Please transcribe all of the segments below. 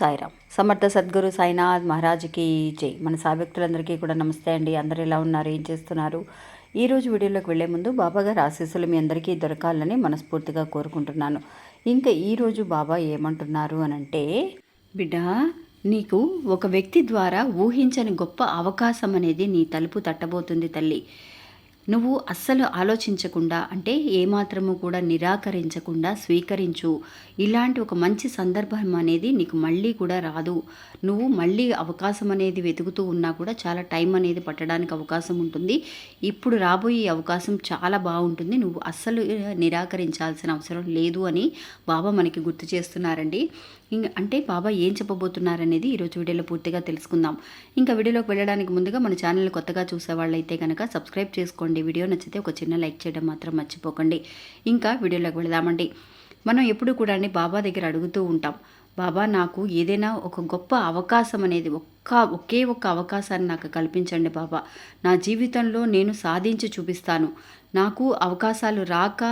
సాయిరామ్. సమర్థ సద్గురు సాయినాథ్ మహారాజ్కి జై. మన సాభక్తులందరికీ కూడా నమస్తే అండి. అందరు ఎలా ఉన్నారు? ఏం చేస్తున్నారు? ఈరోజు వీడియోలోకి వెళ్ళే ముందు బాబా గారి ఆశీస్సులు మీ అందరికీ దొరకాలని మనస్ఫూర్తిగా కోరుకుంటున్నాను. ఇంకా ఈరోజు బాబా ఏమంటున్నారు అని అంటే బిడ్డ నీకు ఒక వ్యక్తి ద్వారా ఊహించని గొప్ప అవకాశం అనేది నీ తలుపు తట్టబోతుంది తల్లి. నువ్వు అస్సలు ఆలోచించకుండా అంటే ఏమాత్రము కూడా నిరాకరించకుండా స్వీకరించు. ఇలాంటి ఒక మంచి సందర్భం అనేది నీకు మళ్ళీ కూడా రాదు. నువ్వు మళ్ళీ అవకాశం అనేది వెతుకుతూ ఉన్నా కూడా చాలా టైం అనేది పట్టడానికి అవకాశం ఉంటుంది. ఇప్పుడు రాబోయే అవకాశం చాలా బాగుంటుంది. నువ్వు అస్సలు నిరాకరించాల్సిన అవసరం లేదు అని బాబా మనకి గుర్తు చేస్తున్నారండి. ఇంకా అంటే బాబా ఏం చెప్పబోతున్నారనేది ఈరోజు వీడియోలో పూర్తిగా తెలుసుకుందాం. ఇంకా వీడియోలోకి వెళ్ళడానికి ముందుగా మన ఛానల్ కొత్తగా చూసే వాళ్ళైతే కనుక సబ్స్క్రైబ్ చేసుకోండి. వీడియో నచ్చితే ఒక చిన్న లైక్ చేయడం మాత్రం మర్చిపోకండి. ఇంకా వీడియోలోకి వెళదామండి. మనం ఎప్పుడు కూడా బాబా దగ్గర అడుగుతూ ఉంటాం బాబా నాకు ఏదైనా ఒక గొప్ప అవకాశం అనేది ఒక్క ఒకే ఒక్క అవకాశాన్ని నాకు కల్పించండి బాబా. నా జీవితంలో నేను సాధించి చూపిస్తాను. నాకు అవకాశాలు రాక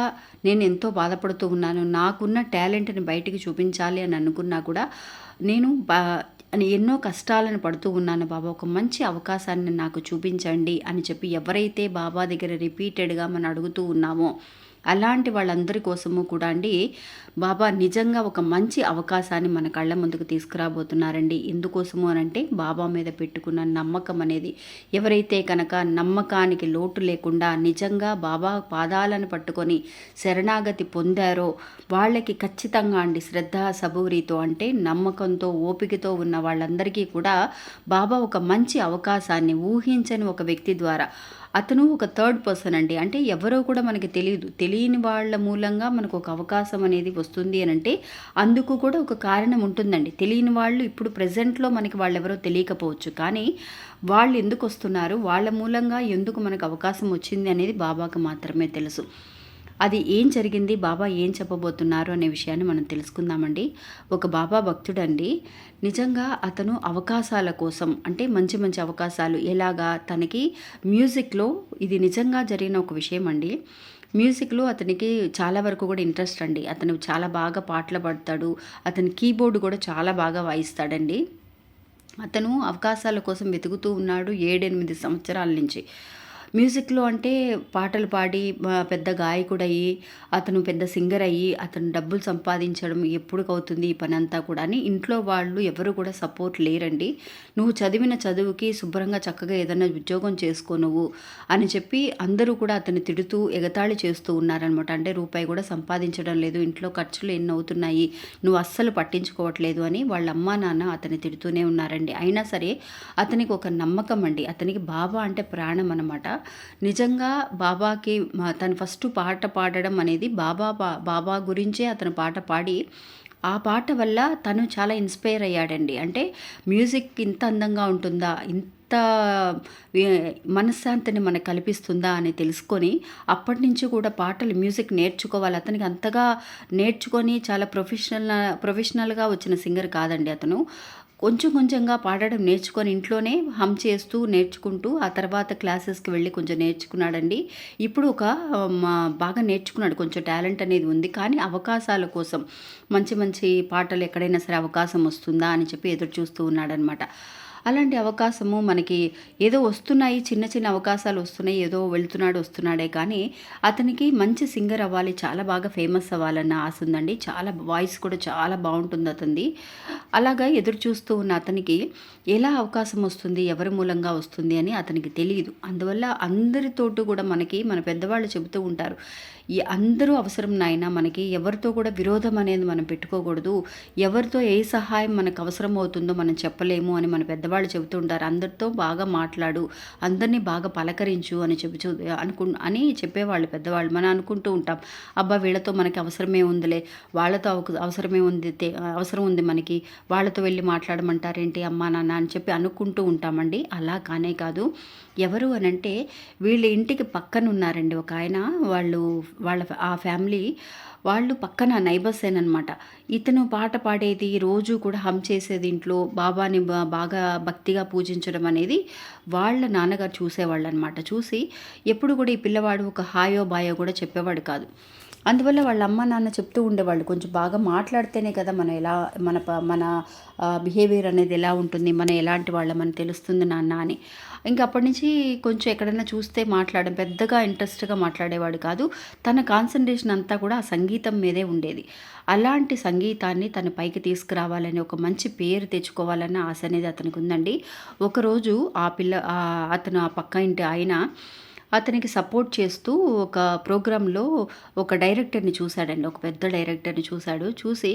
నేను ఎంతో బాధపడుతూ ఉన్నాను. నాకున్న టాలెంట్ని బయటికి చూపించాలి అని అనుకున్నా కూడా నేను బా ఎన్నో కష్టాలను పడుతూ ఉన్నాను బాబా. ఒక మంచి అవకాశాన్ని నాకు చూపించండి అని చెప్పి ఎవరైతే బాబా దగ్గర రిపీటెడ్గా మనం అడుగుతూ ఉన్నామో అలాంటి వాళ్ళందరి కోసము కూడా అండి బాబా నిజంగా ఒక మంచి అవకాశాన్ని మన కళ్ళ ముందుకు తీసుకురాబోతున్నారండి. ఎందుకోసము అని అంటే బాబా మీద పెట్టుకున్న నమ్మకం అనేది. ఎవరైతే కనుక నమ్మకానికి లోటు లేకుండా నిజంగా బాబా పాదాలను పట్టుకొని శరణాగతి పొందారో వాళ్ళకి ఖచ్చితంగా అండి శ్రద్ధ సబూరితో అంటే నమ్మకంతో ఓపికతో ఉన్న వాళ్ళందరికీ కూడా బాబా ఒక మంచి అవకాశాన్ని ఊహించని ఒక వ్యక్తి ద్వారా అతను ఒక థర్డ్ పర్సన్ అండి. అంటే ఎవరో కూడా మనకి తెలియదు తెలియని వాళ్ళ మూలంగా మనకు ఒక అవకాశం అనేది వస్తుంది అని అంటే అందుకు కూడా ఒక కారణం ఉంటుందండి. తెలియని వాళ్ళు ఇప్పుడు ప్రజెంట్లో మనకి వాళ్ళు ఎవరో తెలియకపోవచ్చు. కానీ వాళ్ళు ఎందుకు వస్తున్నారు? వాళ్ళ మూలంగా ఎందుకు మనకు అవకాశం వచ్చింది అనేది బాబాకు మాత్రమే తెలుసు. అది ఏం జరిగింది బాబా ఏం చెప్పబోతున్నారు అనే విషయాన్ని మనం తెలుసుకుందామండి. ఒక బాబా భక్తుడండి. నిజంగా అతను అవకాశాల కోసం అంటే మంచి మంచి అవకాశాలు ఎలాగా తనకి మ్యూజిక్లో ఇది నిజంగా జరిగిన ఒక విషయం అండి మ్యూజిక్లో అతనికి చాలా వరకు కూడా ఇంట్రెస్ట్ అండి. అతను చాలా బాగా పాటలు పాడతాడు. అతని కీబోర్డు కూడా చాలా బాగా వాయిస్తాడండి. అతను అవకాశాల కోసం వెతుకుతూ ఉన్నాడు ఏడెనిమిది సంవత్సరాల నుంచి. మ్యూజిక్లో అంటే పాటలు పాడి పెద్ద గాయకుడయ్యి అతను పెద్ద సింగర్ అయ్యి అతను డబ్బులు సంపాదించడం ఎప్పుడు అవుతుంది ఈ పని అంతా కూడా అని ఇంట్లో వాళ్ళు ఎవరు కూడా సపోర్ట్ లేరండి. నువ్వు చదివిన చదువుకి శుభ్రంగా చక్కగా ఏదైనా ఉద్యోగం చేసుకో నువ్వు అని చెప్పి అందరూ కూడా అతను తిడుతూ ఎగతాళి చేస్తూ ఉన్నారనమాట. అంటే రూపాయి కూడా సంపాదించడం లేదు ఇంట్లో ఖర్చులు ఎన్ని అవుతున్నాయి నువ్వు అస్సలు పట్టించుకోవట్లేదు అని వాళ్ళ అమ్మా నాన్న అతన్ని తిడుతూనే ఉన్నారండి. అయినా సరే అతనికి ఒక నమ్మకం అండి. అతనికి బాబా అంటే ప్రాణం అనమాట నిజంగా బాబాకి తను ఫస్ట్ పాట పాడడం అనేది బాబా బాబా గురించే అతను పాట పాడి ఆ పాట వల్ల తను చాలా ఇన్స్పైర్ అయ్యాడండి. అంటే మ్యూజిక్ ఇంత అందంగా ఉంటుందా ఇంత మనశ్శాంతిని మనకు కల్పిస్తుందా అని తెలుసుకొని అప్పటి నుంచి కూడా పాటలు మ్యూజిక్ నేర్చుకోవాలి. అతనికి అంతగా నేర్చుకొని చాలా ప్రొఫెషనల్ ప్రొఫెషనల్గా వచ్చిన సింగర్ కాదండి అతను. కొంచెం కొంచెంగా పాడడం నేర్చుకొని ఇంట్లోనే హమ్ చేస్తూ నేర్చుకుంటూ ఆ తర్వాత క్లాసెస్కి వెళ్ళి కొంచెం నేర్చుకున్నాడండి. ఇప్పుడు ఒక బాగా నేర్చుకున్నాడు. కొంచెం టాలెంట్ అనేది ఉంది. కానీ అవకాశాల కోసం మంచి మంచి పాటలు ఎక్కడైనా సరే అవకాశం వస్తుందా అని చెప్పి ఎదురు చూస్తూ ఉన్నాడనమాట. అలాంటి అవకాశము మనకి ఏదో వస్తున్నాయి చిన్న చిన్న అవకాశాలు వస్తున్నాయి ఏదో వెళ్తున్నాడు వస్తున్నాడే కానీ అతనికి మంచి సింగర్ అవ్వాలి చాలా బాగా ఫేమస్ అవ్వాలన్న ఆశ ఉందండి. చాలా వాయిస్ కూడా చాలా బాగుంటుంది అతనిది. అలాగా ఎదురు చూస్తూ ఉన్న అతనికి ఎలా అవకాశం వస్తుంది ఎవరి మూలంగా వస్తుంది అని అతనికి తెలియదు అందువల్ల అందరితోటి కూడా మనకి మన పెద్దవాళ్ళు చెబుతూ ఉంటారు ఈ అందరూ అవసరం నాయన మనకి ఎవరితో కూడా విరోధం అనేది మనం పెట్టుకోకూడదు. ఎవరితో ఏ సహాయం మనకు అవసరం అవుతుందో మనం చెప్పలేము అని మన పెద్దవాళ్ళు చెబుతూ ఉంటారు. అందరితో బాగా మాట్లాడు అందరినీ బాగా పలకరించు అని చెప్పు అనుకు అని చెప్పేవాళ్ళు పెద్దవాళ్ళు. మనం అనుకుంటూ ఉంటాం అబ్బా వీళ్ళతో మనకి అవసరమే ఉందిలే వాళ్ళతో అవసరమే ఉంది అవసరం ఉంది మనకి వాళ్ళతో వెళ్ళి మాట్లాడమంటారేంటి అమ్మా నాన్న అని చెప్పి అనుకుంటూ ఉంటామండి. అలా కానే కాదు. ఎవరు అని అంటే వీళ్ళ ఇంటికి పక్కన ఉన్నారండి ఒక ఆయన వాళ్ళు వాళ్ళ ఆ ఫ్యామిలీ వాళ్ళు పక్కన నైబర్స్ అనమాట ఇతను పాట పాడేది రోజు కూడా హమ్ చేసేది ఇంట్లో బాబాని బాగా భక్తిగా పూజించడం అనేది వాళ్ళ నాన్నగారు చూసేవాళ్ళు అనమాట చూసి ఎప్పుడు కూడా ఈ పిల్లవాడు ఒక హాయో బాయో కూడా చెప్పేవాడు కాదు. అందువల్ల వాళ్ళ అమ్మ నాన్న చెప్తూ ఉండేవాళ్ళు కొంచెం బాగా మాట్లాడితేనే కదా మనం ఎలా మన ప- మన బిహేవియర్ అనేది ఎలా ఉంటుంది మనం ఎలాంటి వాళ్ళమని తెలుస్తుంది నాన్న అని. ఇంకా అప్పటి నుంచి కొంచెం ఎక్కడైనా చూస్తే మాట్లాడడం పెద్దగా ఇంట్రెస్ట్గా మాట్లాడేవాడు కాదు. తన కాన్సన్ట్రేషన్ అంతా కూడా ఆ సంగీతం మీదే ఉండేది. అలాంటి సంగీతాన్ని తన పైకి తీసుకురావాలని ఒక మంచి పేరు తెచ్చుకోవాలన్న ఆశ అనేది అతనికి ఉందండి. ఒకరోజు ఆ పిల్ల అతను ఆ పక్క ఇంటి ఆయన అతనికి సపోర్ట్ చేస్తూ ఒక ప్రోగ్రాంలో ఒక డైరెక్టర్ని చూశాడండి. ఒక పెద్ద డైరెక్టర్ని చూశాడు. చూసి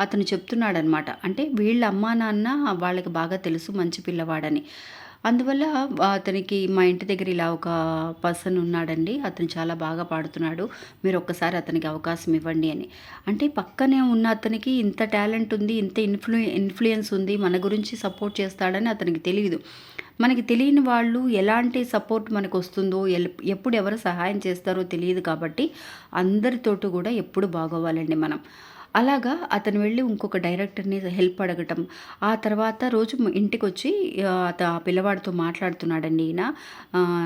అతను చెప్తున్నాడనమాట అంటే వీళ్ళ అమ్మా నాన్న వాళ్ళకి బాగా తెలుసు మంచి పిల్లవాడని. అందువల్ల అతనికి మా ఇంటి దగ్గర ఇలా ఒక పర్సన్ ఉన్నాడండి. అతను చాలా బాగా పాడుతున్నాడు. మీరు ఒక్కసారి అతనికి అవకాశం ఇవ్వండి అని. అంటే పక్కనే ఉన్న అతనికి ఇంత టాలెంట్ ఉంది ఇంత ఇన్ఫ్లు ఇన్ఫ్లుయెన్స్ ఉంది మన గురించి సపోర్ట్ చేస్తాడని అతనికి తెలియదు మనకి తెలియని వాళ్ళు ఎలాంటి సపోర్ట్ మనకు వస్తుందో ఎల్- ఎప్పుడు ఎవరు సహాయం చేస్తారో తెలియదు కాబట్టి అందరితోటి కూడా ఎప్పుడు బాగోవాలండి మనం. అలాగా అతను వెళ్ళి ఇంకొక డైరెక్టర్ని హెల్ప్ అడగటం. ఆ తర్వాత రోజు ఇంటికి వచ్చి ఆ, అత పిల్లవాడితో మాట్లాడుతున్నాడండి ఈయన.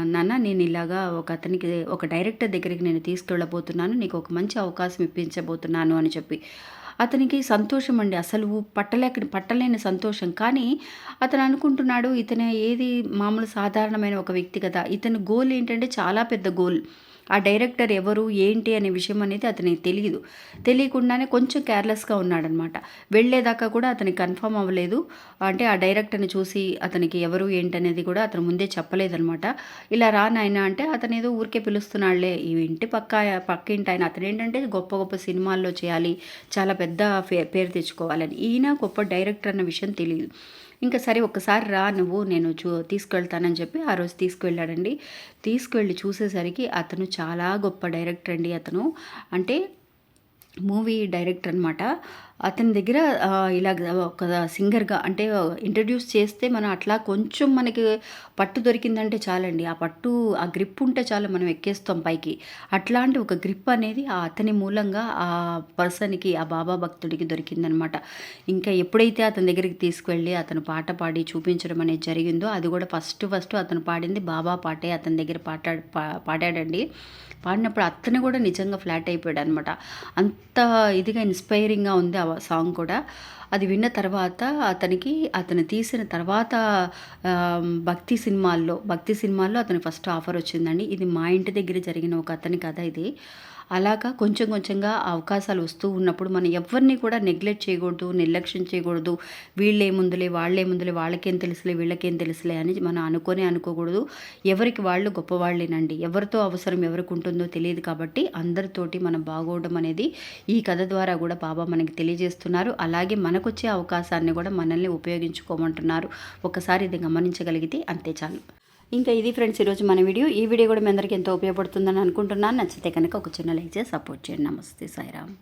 నాన్న నేను ఇలాగా ఒక అతనికి ఒక డైరెక్టర్ దగ్గరికి నేను తీసుకెళ్ళబోతున్నాను. నీకు ఒక మంచి అవకాశం ఇప్పించబోతున్నాను అని చెప్పి. అతనికి సంతోషం అండి. అసలు పట్టలేక పట్టలేని సంతోషం. కానీ అతను అనుకుంటున్నాడు ఇతను ఏది మామూలు సాధారణమైన ఒక వ్యక్తి కదా. ఇతని గోల్ ఏంటంటే చాలా పెద్ద గోల్. ఆ డైరెక్టర్ ఎవరు ఏంటి అనే విషయం అనేది అతనికి తెలియదు తెలియకుండానే కొంచెం కేర్లెస్గా ఉన్నాడనమాట. వెళ్ళేదాకా కూడా అతనికి కన్ఫర్మ్ అవ్వలేదు. అంటే ఆ డైరెక్టర్ని చూసి అతనికి ఎవరు ఏంటనేది కూడా అతను ముందే చెప్పలేదనమాట. ఇలా రా నాయన అంటే అతను ఏదో ఊరికే పిలుస్తున్నాడులే ఈ ఇంటి పక్క పక్కింటి ఆయన అతను ఏంటంటే గొప్ప గొప్ప సినిమాల్లో చేయాలి చాలా పెద్ద పే- పేరు తెచ్చుకోవాలని. ఈయన గొప్ప డైరెక్టర్ అన్న విషయం తెలియదు ఇంకా సరే ఒక్కసారి రా నువ్వు నేను చూ తీసుకెళ్తానని చెప్పి ఆ రోజు తీసుకువెళ్ళాడండి తీసుకువెళ్ళి చూసేసరికి అతను చాలా గొప్ప డైరెక్టర్ అండి అతను. అంటే మూవీ డైరెక్టర్ అనమాట అతని దగ్గర ఇలా ఒక సింగర్గా అంటే ఇంట్రడ్యూస్ చేస్తే మనం అట్లా కొంచెం మనకి పట్టు దొరికిందంటే చాలండి. ఆ పట్టు ఆ గ్రిప్ ఉంటే చాలు మనం ఎక్కేస్తాం పైకి. అట్లాంటి ఒక గ్రిప్ అనేది ఆ అతని మూలంగా ఆ పర్సన్కి ఆ బాబా భక్తుడికి దొరికిందనమాట ఇంకా ఎప్పుడైతే అతని దగ్గరికి తీసుకువెళ్ళి అతను పాట పాడి చూపించడం అనేది జరిగిందో అది కూడా ఫస్ట్ ఫస్ట్ అతను పాడింది బాబా పాటే అతని దగ్గర పాట పా- పాడాడండి. పాడినప్పుడు అతను కూడా నిజంగా ఫ్లాట్ అయిపోయాడు అనమాట అంత ఇదిగా ఇన్స్పైరింగ్గా ఉంది ఆ సాంగ్ కూడా. అది విన్న తర్వాత అతనికి అతను తీసిన తర్వాత భక్తి సినిమాల్లో భక్తి సినిమాల్లో అతనికి ఫస్ట్ ఆఫర్ వచ్చిందండి. ఇది మా ఇంటి దగ్గర జరిగిన ఒక అతని కథ ఇది. అలాగా కొంచెం కొంచెంగా అవకాశాలు వస్తూ ఉన్నప్పుడు మనం ఎవరిని కూడా నెగ్లెక్ట్ చేయకూడదు నిర్లక్ష్యం చేయకూడదు. వీళ్ళేముందులే వాళ్ళేముందులే వాళ్ళకేం తెలుసులే వీళ్ళకేం తెలుసులే అని మనం అనుకొని అనుకోకూడదు. ఎవరికి వాళ్ళు గొప్పవాళ్ళేనండి. ఎవరితో అవసరం ఎవరికి ఉంటుందో తెలియదు కాబట్టి అందరితోటి మనం బాగోవడం అనేది ఈ కథ ద్వారా కూడా బాబా మనకి తెలియజేస్తున్నారు. అలాగే మనకొచ్చే అవకాశాన్ని కూడా మనల్ని ఉపయోగించుకోమంటున్నారు. ఒకసారి ఇది గమనించగలిగితే అంతే చాలు. ఇంకా ఇది ఫ్రెండ్స్ ఈరోజు మన వీడియో. ఈ వీడియో కూడా మీ అందరికీ ఎంతో ఉపయోగపడుతుందని అనుకుంటున్నాను. నచ్చితే కనుక ఒక చిన్న లైక్ చేసి సపోర్ట్ చేయండి. నమస్తే సాయిరామ్.